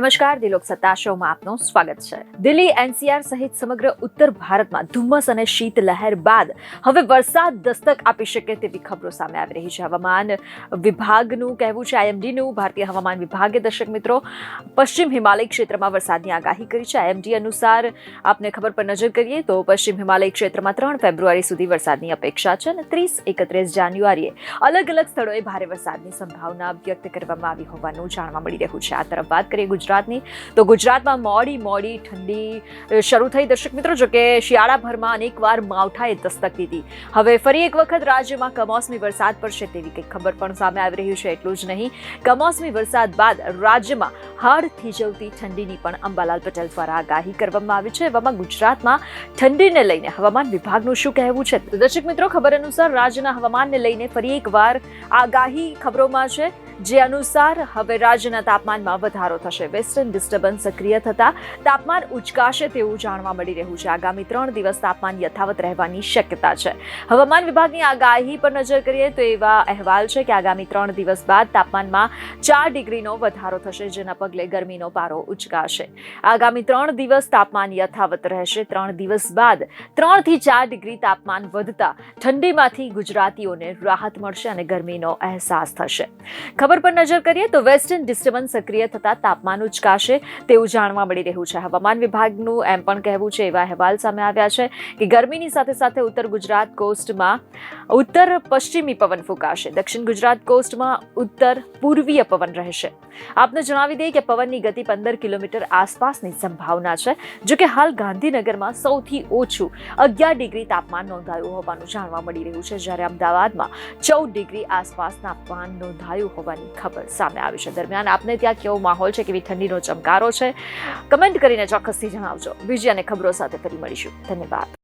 નમસ્કાર, દિલોક સત્તા શોમાં આપનું સ્વાગત છે. દિલ્હી એનસીઆર સહિત સમગ્ર ઉત્તર ભારતમાં ધુમ્મસ અને શીત લહેર બાદ હવે વરસાદ દસ્તક આપી શકે તેવી ખબરો સામે આવી રહી છે. હવામાન વિભાગનું કહેવું છે, આઈએમડીનું, ભારતીય હવામાન વિભાગે દર્શક મિત્રો, પશ્ચિમ હિમાલય ક્ષેત્રમાં વરસાદની આગાહી કરી છે. આઈએમડી અનુસાર આપને ખબર પર નજર કરીએ તો પશ્ચિમ હિમાલય ક્ષેત્રમાં ત્રણ ફેબ્રુઆરી સુધી વરસાદની અપેક્ષા છે અને ત્રીસ એકત્રીસ જાન્યુઆરીએ અલગ અલગ સ્થળોએ ભારે વરસાદની સંભાવના વ્યક્ત કરવામાં આવી હોવાનું જાણવા મળી રહ્યું છે. આ તરફ વાત કરીએ ગુજરાતની. તો ગુજરાતમાં મોડી મોડી ઠંડી શરૂ થઈ દર્શક મિત્રો, જો કે શિયાળાભરમાં અનેકવાર માવઠાએ દસ્તક દીધી. હવે ફરી એક વખત રાજ્યમાં કમોસમી વરસાદ પડશે તેવી કંઈક ખબર પણ સામે આવી રહ્યું છે, એટલું જ નહીં. કમોસમી વરસાદ બાદ રાજ્યમાં હાડ થીજવતી ઠંડીની પણ અંબાલાલ પટેલ દ્વારા આગાહી કરવામાં આવી છે. એવામાં ગુજરાતમાં ઠંડીને લઈને હવામાન વિભાગનું શું કહેવું છે? દર્શક મિત્રો, ખબર અનુસાર રાજ્યના હવામાનને લઈને ફરી એકવાર આગાહી ખબરોમાં છે. જે અનુસાર હવે રાજ્યના તાપમાનમાં વધારો થશે. વેસ્ટર્ન ડિસ્ટર્બન્સ સક્રિય થતા તાપમાન ઉચકાશે તેવું જાણવા મળી રહ્યું છે. આગામી ત્રણ દિવસ તાપમાન યથાવત રહેવાની શક્યતા છે. હવામાન વિભાગની આગાહી પર નજર કરીએ તો એવા અહેવાલ છે કે આગામી ત્રણ દિવસ બાદ તાપમાનમાં ચાર ડિગ્રીનો વધારો થશે, જેના પગલે ગરમીનો પારો ઉચકાશે. આગામી ત્રણ દિવસ તાપમાન યથાવત રહેશે. ત્રણ દિવસ બાદ ત્રણથી ચાર ડિગ્રી તાપમાન વધતા ઠંડીમાંથી ગુજરાતીઓને રાહત મળશે અને ગરમીનો અહેસાસ થશે. ખબર પર નજર કરીએ તો વેસ્ટર્ન ડિસ્ટર્બન્સ સક્રિય થતા તાપમાન ઉચકાશે તેવું જાણવા મળી રહ્યું છે. હવામાન વિભાગનું એમ પણ કહેવું છે, એવા અહેવાલ સામે આવ્યા છે કે ગરમીની સાથે સાથે ઉત્તર ગુજરાત કોસ્ટમાં ઉત્તર પશ્ચિમી પવન ફૂંકાશે. દક્ષિણ ગુજરાત કોસ્ટમાં ઉત્તર પૂર્વીય પવન રહેશે. આપને જણાવી દઈએ કે પવનની ગતિ પંદર કિલોમીટર આસપાસની સંભાવના છે, જો કે હાલ ગાંધીનગરમાં સૌથી ઓછું અગિયાર ડિગ્રી તાપમાન નોંધાયું હોવાનું જાણવા મળી રહ્યું છે. જ્યારે અમદાવાદમાં ચૌદ ડિગ્રી આસપાસ તાપમાન નોંધાયું હોવાની ખબર સામે આવી છે. દરમિયાન આપને ત્યાં કેવો માહોલ છે, કેવી ઠંડીનો ચમકારો છે? કમેન્ટ કરીને ચોક્કસથી જણાવજો. બીજી અને ખબરો સાથે ફરી મળીશું. ધન્યવાદ.